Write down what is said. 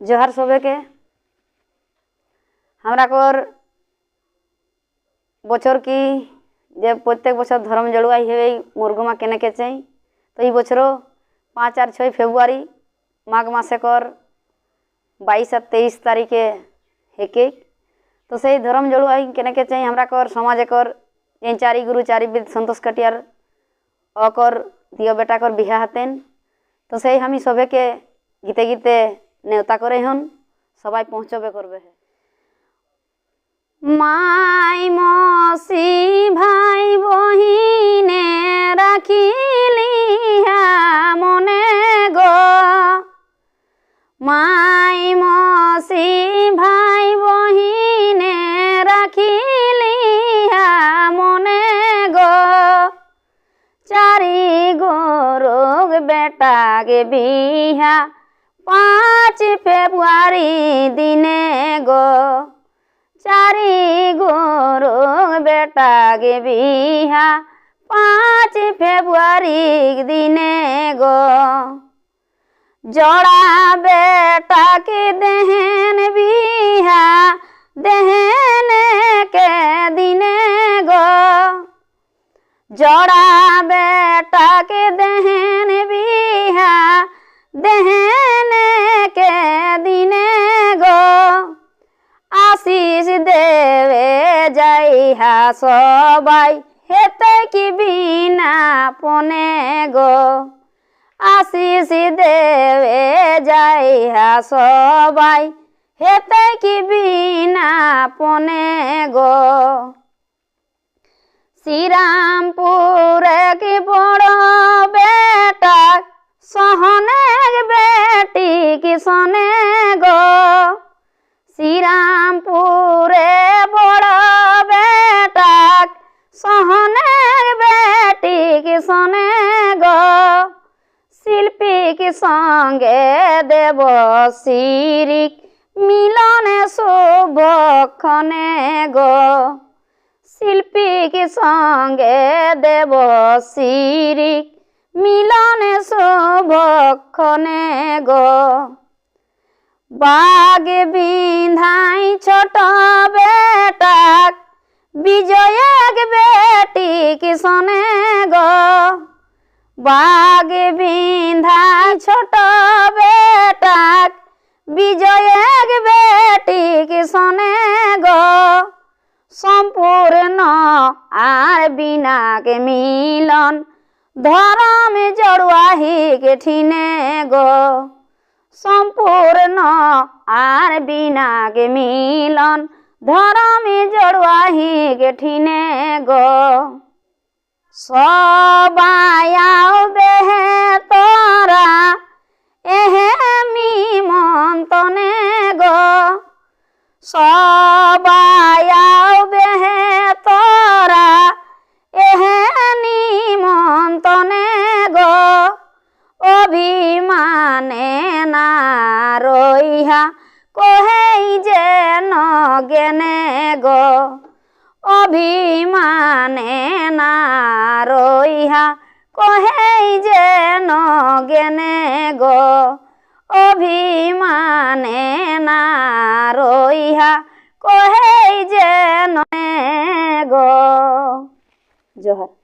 जोहर सोबे के। हमरा कोर बचर की, जब प्रत्येक बचर धर्म जलवाई है मुर्गमा केने के चाहिए तो ये बचरो पाँच और छः फेब्रुआरी, माघ मासे कर बाईस और तेईस तारीखे है के तो सही धर्म जलवाई केने के चाहिए हमरा कर समाज कर जैन चारी गुरु, चारी विद संतोष कटियार और दियो बेटा कर बिहार हतेन। तो से हम ही सभी के गीते गीते নেওতা করে হন, সবাই পৌঁছবে করবে। মাই মসি ভাই বহিনে রাখিলিহা মনে গো। মাই মসি ভাই বহিনে রাখিলিহা মনে গো। চারি গোরোগ বেটাগে বিহা পাঁচ ফেব্রুয়ারি দিনে গো, চারি গোরোগ বেটাগে বিহা পাঁচ ফেব্রুয়ারি দিনে গো, জড়া বেটাকে দেহেন বিহা। দেহেন কে দিনে গো, জড়া বেটাকে দেহেন বিহা। দেহেন যাইহা সবাই হেতে কি বিনা পনে গো? আশিস দেবে যাইহা সবাই হেতে কি বিনা পনে গো? শ্রীরামপুরে কি বড় বেটা সহনে বেটি কি সনে গো? শ্রীরামপুরে শিল্পী কি সঙ্গে দেব শিরিক মিলনে শুভক্ষণে গো। শিল্পী কি সঙ্গে দেব শিরিক মিলনে শুভক্ষণে গো। বাঘ বিন্ধাই ছোট বেটাক। বিজয়ক বেটি কিশনে গো। বাঘ বিন্ধাই ছোট বেটাক বিজয়ক বেটি কিশনে গো। সম্পূর্ণ আর বিনাকে মিলন, ধরম জড়ুয়াহিকে ঠিনে গো। সম্পূর্ণ আর বিনাকে মিলন, ধরমে জড়ুয়াহিকে ঠিনে গো। সবায়াও সবায়াও বেহে এহে নিমন্তনে গো, অভিমানে না রইহা কহেই যে নগেনে গো, অভিমানে না রইহা কহেই যে নগেনে গো। অভিমানে না রইহা কহে যে নে গো। জোহার।